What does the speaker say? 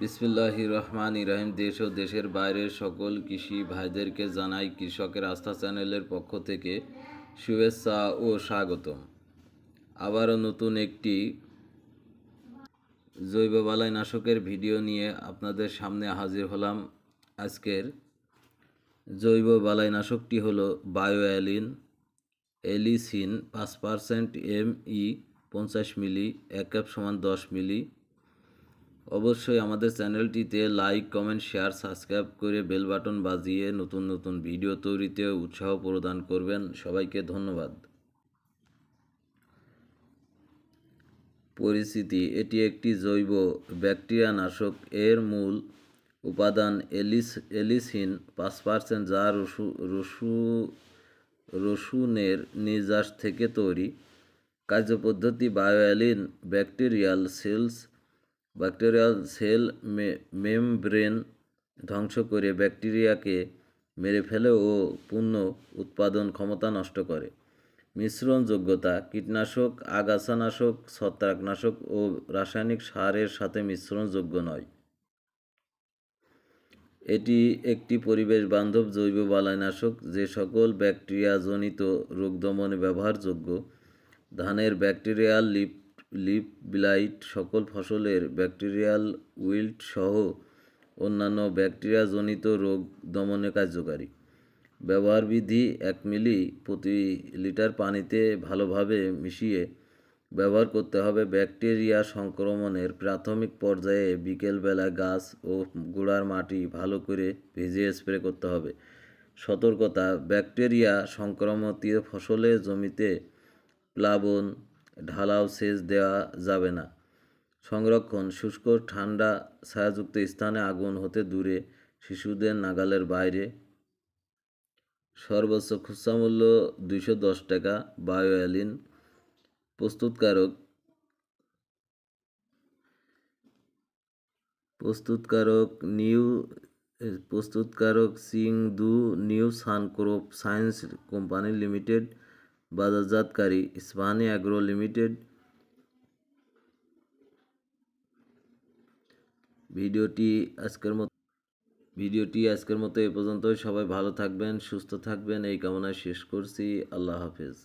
বিসমিল্লাহ রহমান ইরাহিম দেশ ও দেশের বাইরের সকল কৃষি ভাইদেরকে জানাই কৃষকের আস্থা চ্যানেলের পক্ষ থেকে শুভেচ্ছা ও স্বাগতম। আবারও নতুন একটি জৈব বালাই নাশকের ভিডিও নিয়ে আপনাদের সামনে হাজির হলাম। আজকের জৈব বালাইনাশকটি হলো বায়োঅ্যালিন এলিসিন পাঁচ পার্সেন্ট এম ই পঞ্চাশ মিলি, এক কাপ সমান দশ মিলি অবশ্যই আমাদের চ্যানেলটিতে লাইক কমেন্ট শেয়ার সাবস্ক্রাইব করে বেল বাটন বাজিয়ে নতুন নতুন ভিডিও তৈরিতে উৎসাহ প্রদান করবেন। সবাইকে ধন্যবাদ। পরিস্থিতি, এটি একটি জৈব ব্যাকটেরিয়া নাশক এর মূল উপাদান এলিস এলিসিন, পাঁচ পার্সেন্ট যা রসু রসু রসুনের নির্যাস থেকে তৈরি। কার্যপদ্ধতি বায়োঅ্যালিন bacterial cells bacterial cell membrane ধ্বংস করে ব্যাকটেরিয়াকে মেরে ফেলে ও পূর্ণ উৎপাদন ক্ষমতা নষ্ট করে। মিশ্রণ যোগ্যতা কীটনাশক, আগাছানাশক, ছত্রাকনাশক ও রাসায়নিক সারের সাথে মিশ্রণযোগ্য নয়। এটি একটি পরিবেশ বান্ধব জৈব বালাইনাশক যে সকল ব্যাকটেরিয়াজনিত রোগ দমনে ব্যবহারযোগ্য। ধানের ব্যাকটেরিয়াল লিপ লিপ ব্লাইট সকল ফসলের ব্যাকটেরিয়াল উইল্ট সহ অন্যান্য ব্যাকটেরিয়াজনিত রোগ দমনে কার্যকারী। ব্যবহার বিধি এক মিলি প্রতি লিটার পানিতে ভালোভাবে মিশিয়ে ব্যবহার করতে হবে। ব্যাকটেরিয়া সংক্রমণের প্রাথমিক পর্যায়ে বিকেলবেলা গাছ ও গোড়ার মাটি ভালো করে ভিজিয়ে স্প্রে করতে হবে। সতর্কতা, ব্যাকটেরিয়া সংক্রমিত ফসলের জমিতে প্লাবন ঢালাও সেচ দেওয়া যাবে না। সংরক্ষণ, শুষ্ক, ঠান্ডা, ছায়াযুক্ত স্থানে আগুন হতে দূরে, শিশুদের নাগালের বাইরে। সর্বোচ্চ খুচরা মূল্য দুইশো দশ টাকা বায়োঅ্যালিন প্রস্তুতকারক। প্রস্তুতকারক নিউ, প্রস্তুতকারক সিং দু new Suncrop science company limited বাজারজাতকারী Ispahani agro limited. ভিডিওটি আজকের মতো ভিডিওটি আজকের মতো এ পর্যন্ত সবাই ভালো থাকবেন, সুস্থ থাকবেন। এই কামনায় শেষ করছি। আল্লাহ হাফেজ।